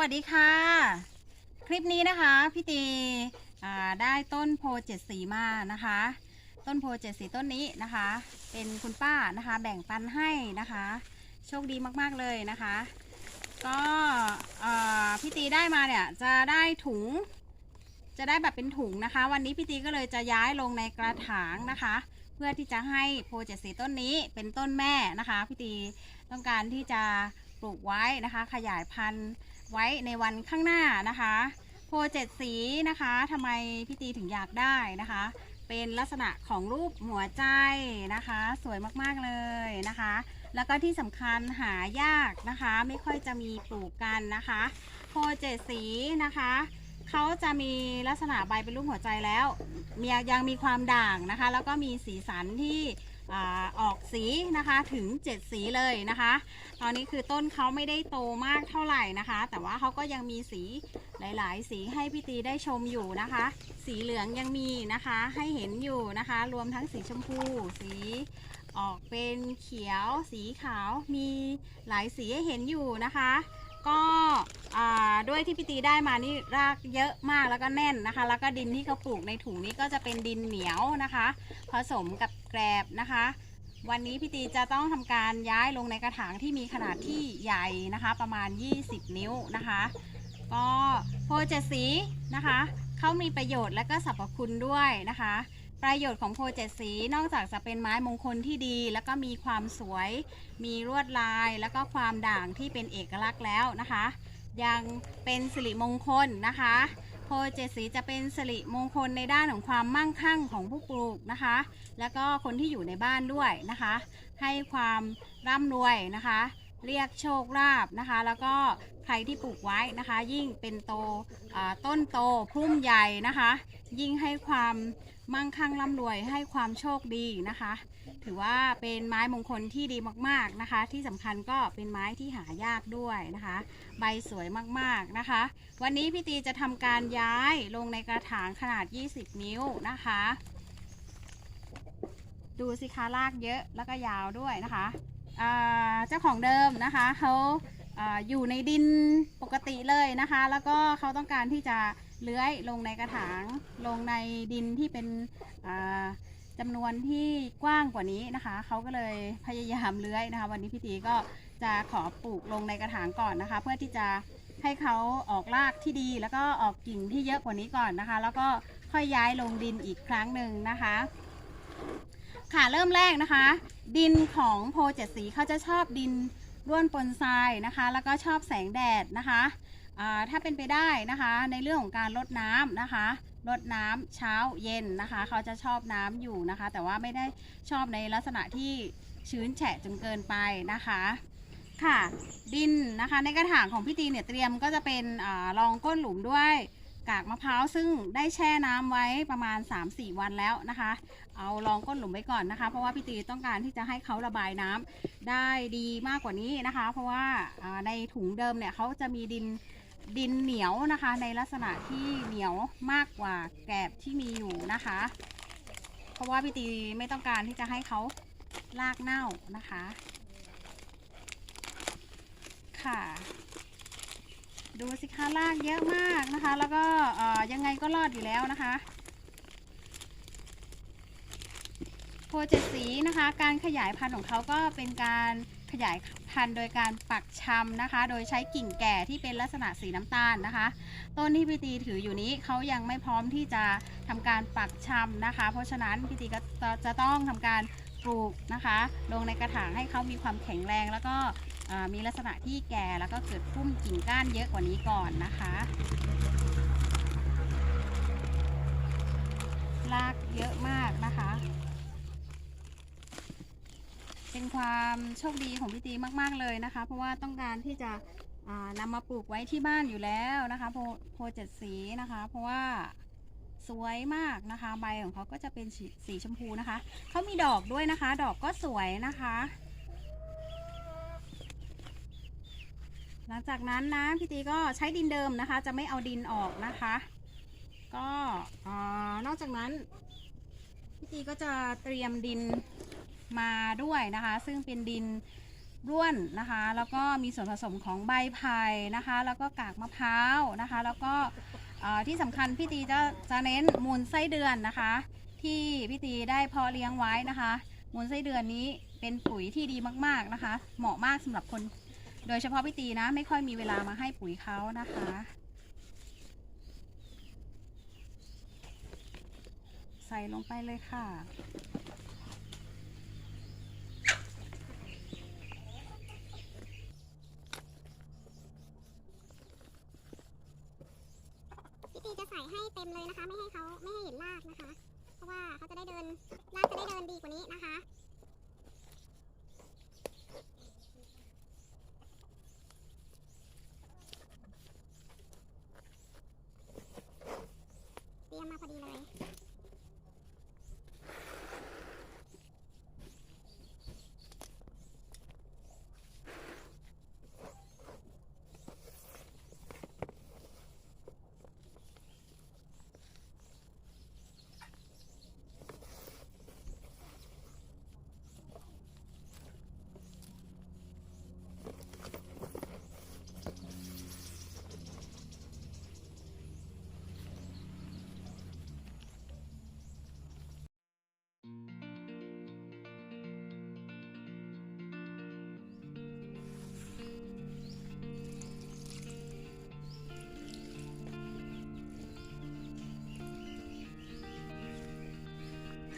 วัสดีค่ะ คลิปนี้นะคะพี่ตีได้ต้นโพเจ็ดสีมานะคะ ต้นโพเจ็ดสีต้นนี้นะคะ เป็นคุณป้านะคะ แบ่งปันให้นะคะ โชคดีมากๆเลยนะคะ ก็พี่ตีได้มาเนี่ยจะได้ถุง จะได้แบบเป็นถุงนะคะ วันนี้พี่ตีก็เลยจะย้ายลงในกระถางนะคะเพื่อที่จะให้โพเจ็ดสีต้นนี้เป็นต้นแม่นะคะพี่ตีต้องการที่จะปลูกไว้นะคะ ขยายพันธุ์ ไว้ในวันข้างหน้านะคะ โพเจ็ดสีนะคะทำไมพี่ตีถึงอยากได้นะคะ เป็นลักษณะของรูปหัวใจนะคะ สวยมากๆเลยนะคะ แล้วก็ที่สำคัญหายากนะคะ ไม่ค่อยจะมีปลูกกันนะคะ โพเจ็ดสีนะคะ เขาจะมีลักษณะใบเป็นรูปหัวใจแล้วมียังมีความด่างนะคะ แล้วก็มีสีสันที่อออกสีนะคะถึง 7 สีเลยนะคะ ตอนนี้คือต้นเขาไม่ได้โตมากเท่าไหร่นะคะ แต่ว่าเขาก็ยังมีสีหลาย ๆ สีให้พี่ตีได้ชมอยู่นะคะ สีเหลืองยังมีนะคะให้เห็นอยู่นะคะ รวมทั้งสีชมพู สีออกเป็นเขียว สีขาวมีหลายสีให้เห็นอยู่นะคะ ก็ด้วยที่พี่ตีได้มานี่รากเยอะมากแล้วก็แน่นนะคะ แล้วก็ดินที่เขาปลูกในถุงนี้ก็จะเป็นดินเหนียวนะคะ ผสมกับแกลบนะคะ วันนี้พี่ตีจะต้องทำการย้ายลงในกระถางที่มีขนาดที่ใหญ่นะคะ ประมาณ 20 นิ้วนะคะ ก็โพเจสีนะคะเขามีประโยชน์และก็สรรพคุณด้วยนะคะ ประโยชน์ของโพเจ็ดสีนอกจากจะเป็นไม้มงคลที่ดี แล้วก็มีความสวย มีลวดลาย แล้วก็ความด่างที่เป็นเอกลักษณ์แล้วนะคะ ยังเป็นสิริมงคลนะคะ โพเจ็ดสีจะเป็นสิริมงคลในด้านของความมั่งคั่งของผู้ปลูกนะคะ แล้วก็คนที่อยู่ในบ้านด้วยนะคะ ให้ความร่ำรวยนะคะ เรียกโชคลาภนะคะ แล้วก็ ใครที่ปลูกไว้นะคะ ยิ่งเป็นโตต้นโตพุ่มใหญ่นะคะ ยิ่งให้ความมั่งคั่งร่ำรวยให้ความโชคดีนะคะ ถือว่าเป็นไม้มงคลที่ดีมากๆนะคะ ที่สำคัญก็เป็นไม้ที่หายากด้วยนะคะ ใบสวยมากๆนะคะ วันนี้พี่ตีจะทำการย้ายลงในกระถางขนาด 20 นิ้วนะคะ ดูสิคะรากเยอะแล้วก็ยาวด้วยนะคะเจ้าของเดิมนะคะเขา อาอยู่ในดินปกติเลยนะคะ แล้วก็เขาต้องการที่จะเลื้อยลงในกระถาง ลงในดินที่เป็นอ่าจำนวนที่กว้างกว่านี้นะคะ เขาก็เลยพยายามเลื้อยนะคะ วันนี้พี่ตีก็จะขอปลูกลงในกระถางก่อนนะคะ เพื่อที่จะให้เขาออกรากที่ดี แล้วก็ออกกิ่งที่เยอะกว่านี้ก่อนนะคะ แล้วก็ค่อยย้ายลงดินอีกครั้งหนึ่งนะคะ ค่ะเริ่มแรกนะคะ ดินของโพเจ็ดสีเขาจะชอบดิน ร่วนปนทรายนะคะ แล้วก็ชอบแสงแดดนะคะถ้าเป็นไปได้นะคะ ในเรื่องของการลดน้ำนะคะลดน้ำเช้าเย็นนะคะ เขาจะชอบน้ำอยู่นะคะ แต่ว่าไม่ได้ชอบในลักษณะที่ชื้นแฉะจนเกินไปนะคะ ค่ะ ดินนะคะในกระถางของพี่ตีเนี่ยเตรียมก็จะเป็นอรองก้นหลุมด้วยกากมะพร้าวซึ่งได้แช่น้ำไว้ประมาณ 3-4 วันแล้วนะคะ เอารองก้นหลุมไว้ก่อนนะคะ เพราะว่าพี่ตีต้องการที่จะให้เขาระบายน้ำได้ดีมากกว่านี้นะคะ เพราะว่าในถุงเดิมเนี่ยเขาจะมีดินดินเหนียวนะคะ ในลักษณะที่เหนียวมากกว่าแกลบที่มีอยู่นะคะ เพราะว่าพี่ตีไม่ต้องการที่จะให้เขาลากเน่านะคะ ค่ะ ดูสิคะลากเยอะมากนะคะ แล้วก็ยังไงก็รอดอยู่แล้วนะคะ โพเจ็ดสีนะคะ การขยายพันธุ์ของเขาก็เป็นการขยายพันธุ์โดยการปักชำนะคะ โดยใช้กิ่งแก่ที่เป็นลักษณะสีน้ำตาลนะคะ ต้นที่พี่ตีถืออยู่นี้เขายังไม่พร้อมที่จะทำการปักชำนะคะ เพราะฉะนั้นพี่ตีก็จะต้องทำการปลูกนะคะ ลงในกระถางให้เขามีความแข็งแรงแล้วก็มีลักษณะที่แก่แล้วก็เกิดพุ่มกิ่งก้านเยอะกว่านี้ก่อนนะคะรากเยอะมากนะคะ เป็นความโชคดีของพี่ตีมาก ๆเลยนะคะ เพราะว่าต้องการที่จะอ่านำมาปลูกไว้ที่บ้านอยู่แล้วนะคะโพโพเจ็ดสีนะคะ เพราะว่าสวยมากนะคะ ใบของเขาก็จะเป็นสีชมพูนะคะเขามีดอกด้วยนะคะ ดอกก็สวยนะคะ หลังจากนั้นนะพี่ตีก็ใช้ดินเดิมนะคะ จะไม่เอาดินออกนะคะ ก็นอกจากนั้นพี่ตีก็จะเตรียมดิน มาด้วยนะคะ ซึ่งเป็นดินร่วนนะคะ แล้วก็มีส่วนผสมของใบไผ่นะคะ แล้วก็กากมะพร้าวนะคะ แล้วก็ที่สำคัญพี่ตีจะจะเน้นมูลไส้เดือนนะคะ ที่พี่ตีได้เพอเลี้ยงไว้นะคะ มูลไส้เดือนนี้เป็นปุ๋ยที่ดีมากๆนะคะ เหมาะมากสำหรับคน โดยเฉพาะพี่ตีนะไม่ค่อยมีเวลามาให้ปุ๋ยเขานะคะ ใส่ลงไปเลยค่ะ พี่ตีจะใส่ให้เต็มเลยนะคะ ไม่ให้เขาไม่ให้เห็นรากนะคะ เพราะว่าเขาจะได้เดินราจะได้เดินดีกว่านี้นะคะ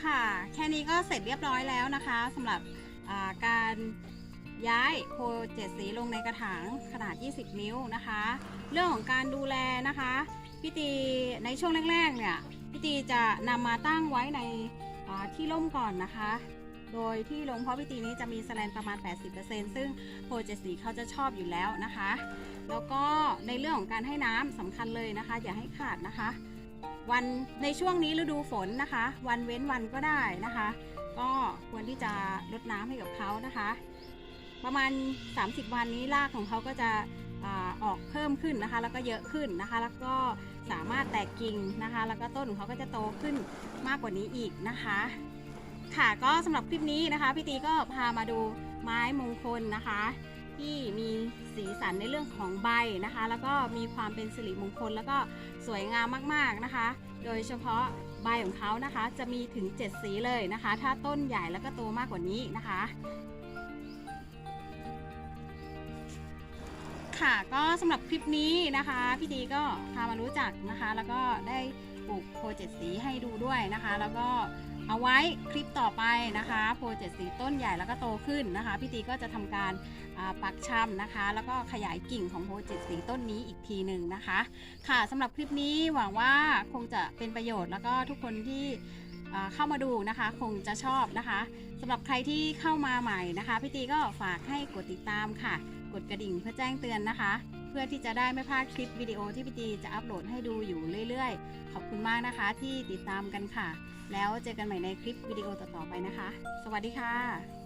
ค่ะ แค่นี้ก็เสร็จเรียบร้อยแล้วนะคะสำหรับาการย้ายโพเจ็ดสีลงในกระถางขนาด 20 นิ้วนะคะ เรื่องของการดูแลนะคะพี่ตีในช่วงแรกๆเนี่ยพี่ตีจะนำมาตั้งไว้ในที่ร่มก่อนนะคะ โดยที่ลงเพราะพิตีนี้จะมีแสแลนประมาณ 80%ซึ่งโพเจ็ดสีเขาจะชอบอยู่แล้วนะคะ แล้วก็ในเรื่องของการให้น้ำสำคัญเลยนะคะ อย่าให้ขาดนะคะ วันในช่วงนี้ฤดูฝนนะคะ วันเว้นวันก็ได้นะคะ ก็ควรที่จะลดน้ำให้กับเขานะคะ ประมาณ 30 วันนี้รากของเขาก็จะอออกเพิ่มขึ้นนะคะ แล้วก็เยอะขึ้นนะคะ แล้วก็สามารถแตกกิ่งนะคะ แล้วก็ต้นของเขาก็จะโตขึ้นมากกว่านี้อีกนะคะ ค่ะก็สำหรับคลิปนี้นะคะพี่ตีก็พามาดูไม้มงคลนะคะ ที่มีสีสันในเรื่องของใบนะคะ แล้วก็มีความเป็นสิริมงคล แล้วก็สวยงามมากๆนะคะ โดยเฉพาะใบของเขานะคะ จะมีถึง 7 สีเลยนะคะ ถ้าต้นใหญ่แล้วก็โตมากกว่านี้นะคะค่ะก็สำหรับคลิปนี้นะคะ พี่ดีก็พามารู้จักนะคะ แล้วก็ได้ปลูกโพเจ็ดสีให้ดูด้วยนะคะ แล้วก็ เอาไว้คลิปต่อไปนะคะโพเจ็ดสีต้นใหญ่แล้วก็โตขึ้นนะคะพี่ตีก็จะทำการปักชำนะคะ แล้วก็ขยายกิ่งของโพเจ็ดสีต้นนี้อีกทีหนึ่งนะคะ ค่ะสำหรับคลิปนี้หวังว่าคงจะเป็นประโยชน์แล้วก็ทุกคนที่เข้ามาดูนะคะคงจะชอบนะคะสำหรับใครที่เข้ามาใหม่นะคะพี่ตีก็ฝากให้กดติดตามค่ะ กดกระดิ่งเพื่อแจ้งเตือนนะคะ พื่อที่จะได้ไม่พลาดคลิปวิดีโอที่พี่ตีจะอัปโหลดให้ดูอยู่เรื่อยๆ ขอบคุณมากนะคะที่ติดตามกันค่ะ แล้วเจอกันใหม่ในคลิปวิดีโอต่อๆไปนะคะ สวัสดีค่ะ